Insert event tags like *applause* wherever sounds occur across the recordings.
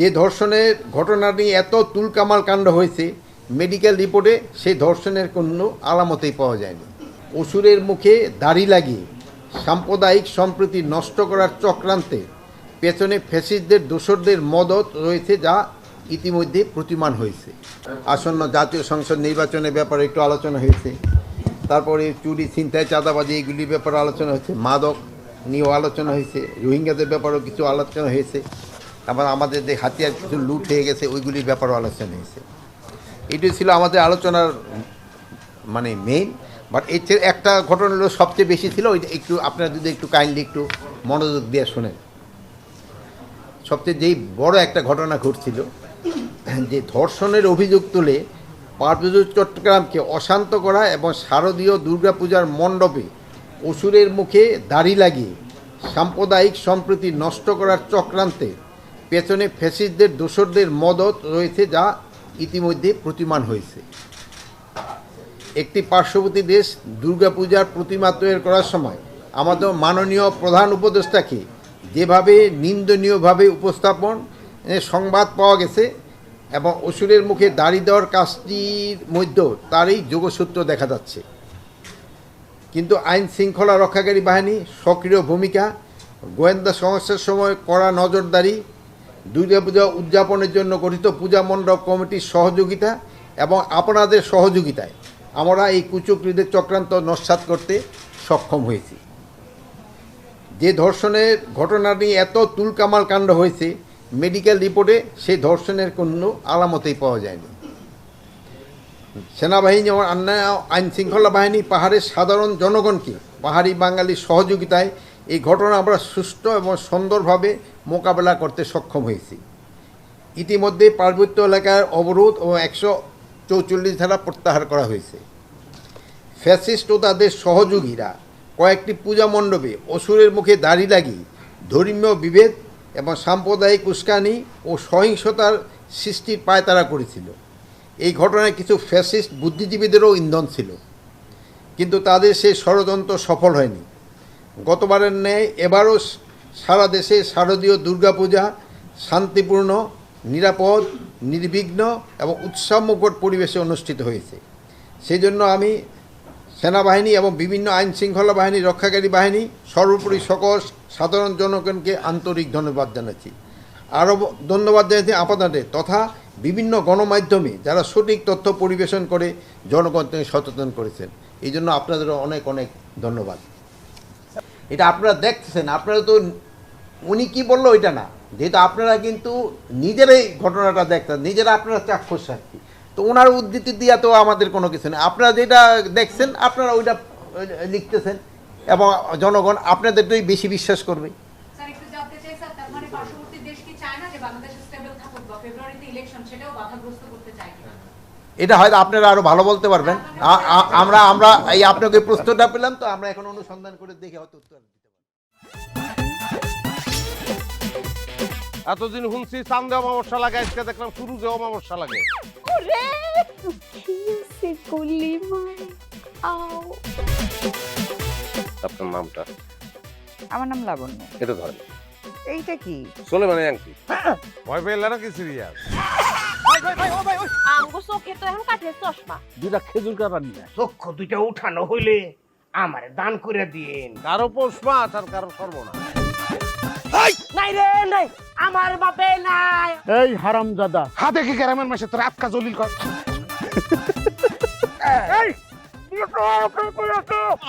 যে ধর্ষণের ঘটনা নিয়ে এত তুলকামাল কাণ্ড হয়েছে মেডিকেল রিপোর্টে সেই ধর্ষণের কোনো আলামতেই পাওয়া যায়নি। অসুরের মুখে দাড়ি লাগিয়ে, সাম্প্রদায়িক সম্প্রীতি নষ্ট করার চক্রান্তে পেছনে ফ্যাসিস্টদের দোসরদের মদত রয়েছে যা ইতিমধ্যে প্রতিমান হয়েছে। আসন্ন জাতীয় সংসদ নির্বাচনের ব্যাপারে একটু আলোচনা হয়েছে। তারপরে চুরি, ছিনতাই, চাঁদাবাজি, এগুলির ব্যাপারে আলোচনা হয়েছে। মাদক নিয়েও আলোচনা হয়েছে। রোহিঙ্গাদের ব্যাপারেও কিছু আলোচনা হয়েছে। আবার আমাদের যে হাতিয়ার কিছু লুট হয়ে গেছে, ওইগুলির ব্যাপারেও আলোচনা হয়েছে। এটাই ছিল আমাদের আলোচনার মানে মেইন বাট এর চেয়ে একটা ঘটনা হলো সবচেয়ে বেশি ছিল, ওইটা একটু আপনারা যদি একটু কাইন্ডলি একটু মনোযোগ দিয়ে শোনেন। সবচেয়ে যেই বড় একটা ঘটনা ঘটছিল, যে ধর্ষণের অভিযোগ তুলে পার্বত্য চট্টগ্রামকে অশান্ত করা এবং শারদীয় দুর্গাপূজার মণ্ডপে অসুরের মুখে দাড়ি লাগিয়ে সাম্প্রদায়িক সম্প্রীতি নষ্ট করার চক্রান্তে পেছনে ফ্যাসিস্টদের, দোসরদের মদত রয়েছে যা ইতিমধ্যে প্রতিমান হয়েছে। একটি পার্শ্ববর্তী দেশ দুর্গাপূজার প্রতিমা তৈরি করার সময় আমাদের মাননীয় প্রধান উপদেষ্টাকে যেভাবে নিন্দনীয়ভাবে উপস্থাপন সংবাদ পাওয়া গেছে এবং অসুরের মুখে দাড়ি দেওয়ার কাজটির মধ্যেও তারই যোগসূত্র দেখা যাচ্ছে। কিন্তু আইন শৃঙ্খলা রক্ষাকারী বাহিনী সক্রিয় ভূমিকা, গোয়েন্দা সমস্যার সময় কড়া নজরদারি দুর্গাপূজা উদযাপনের জন্য গঠিত পূজা মণ্ডপ কমিটির সহযোগিতা এবং আপনাদের সহযোগিতায় আমরা এই কুচক্রীদের চক্রান্ত নস্বাত করতে সক্ষম হয়েছি। যে ধর্ষণের ঘটনাটি এত তুলকামাল কাণ্ড হয়েছে মেডিকেল রিপোর্টে সেই ধর্ষণের কোনো আলামতেই পাওয়া যায়নি। সেনাবাহিনী এবং অন্যান্য আইন শৃঙ্খলা বাহিনী, পাহাড়ের সাধারণ জনগণকে পাহাড়ি বাঙালির সহযোগিতায় এই ঘটনা আমরা সুষ্ঠু এবং সুন্দরভাবে মোকাবেলা করতে সক্ষম হয়েছি। ইতিমধ্যে পার্বত্য এলাকার অবরোধ ও একশো চৌচল্লিশ ধারা প্রত্যাহার করা হয়েছে। ফ্যাসিস্ট ও তাদের সহযোগীরা কয়েকটি পূজা মণ্ডপে অসুরের মুখে দাড়ি লাগিয়ে ধর্মীয় বিভেদ এবং সাম্প্রদায়িক উস্কানি ও সহিংসতার সৃষ্টির পায়তারা করেছিল। এই ঘটনায় কিছু ফ্যাসিস্ট বুদ্ধিজীবীদেরও ইন্ধন ছিল। কিন্তু তাদের সেই ষড়যন্ত্র সফল হয়নি। গতবারের ন্যায় এবারও সারা দেশে শারদীয় দুর্গাপূজা শান্তিপূর্ণ, নিরাপদ, নির্বিঘ্ন এবং উৎসবমুখর পরিবেশে অনুষ্ঠিত হয়েছে। সেই জন্য আমি সেনাবাহিনী এবং বিভিন্ন আইন শৃঙ্খলা বাহিনী, রক্ষাকারী বাহিনী, সর্বোপরি সকল সাধারণ জনগণকে আন্তরিক ধন্যবাদ জানাচ্ছি। আরও ধন্যবাদ জানাচ্ছি আপনাদের তথা বিভিন্ন গণমাধ্যমে যারা সঠিক তথ্য পরিবেশন করে জনগণকে সচেতন করেছেন। এই জন্য আপনাদেরও অনেক অনেক ধন্যবাদ। এটা আপনারা দেখতেছেন আপনারা তো উনি কি বলল ওইটা না। যেহেতু আপনারা কিন্তু নিজেরাই ঘটনাটা দেখতেন, নিজেরা আপনারা চাক্ষুষ সাক্ষী। তো ওনার উদ্ধৃতি দিয়া তো আমাদের কোনো কিছু নেই। আপনারা যেটা দেখছেন, আপনারা ওইটা লিখতেছেন এবং জনগণ আপনাদেরটাই বেশি বিশ্বাস করবে। মানে সেটাও বাধাগ্রস্ত করতে এটা হয়তো আপনারা আরও ভালো বলতে পারবেন। আমরা আমরা এই আপনাকে প্রশ্নটা পেলাম তো আমরা এখন অনুসন্ধান করে দেখে হয়তো উত্তর দিতে পারব। এতদিন শুনছি চান্দে অমাবস্যা লাগে আজকে দেখলাম শুরু যে অমাবস্যা লাগে। আপনার নামটা? আমার নাম লাবণ্য। এটা ধরেন। এইটা কি? চলে মানে আংটি ভয় পেলে নাকি সিরিয়াস আমগো চোখে তো এখন কাঠের চশমা। দুইটা খেজুর কাটা নিয়ে চক্ষু দুইটা উঠানো হইলে আমারে দান করে দিন কারও পোষ মাছ আর কারও সর্বনা নাই রে নাই। আমার বাপে নাই। এই হারামজাদা। হাতে কি গ্রামের মাসে তোর আটকা জলিল কর? *laughs*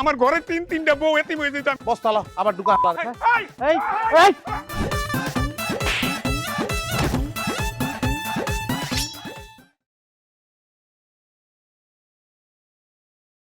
আমার ঘরে তিন তিনটা বউ এতিম হয়ে যেতাম বস্তালা আবার ঢুকা। এই এই।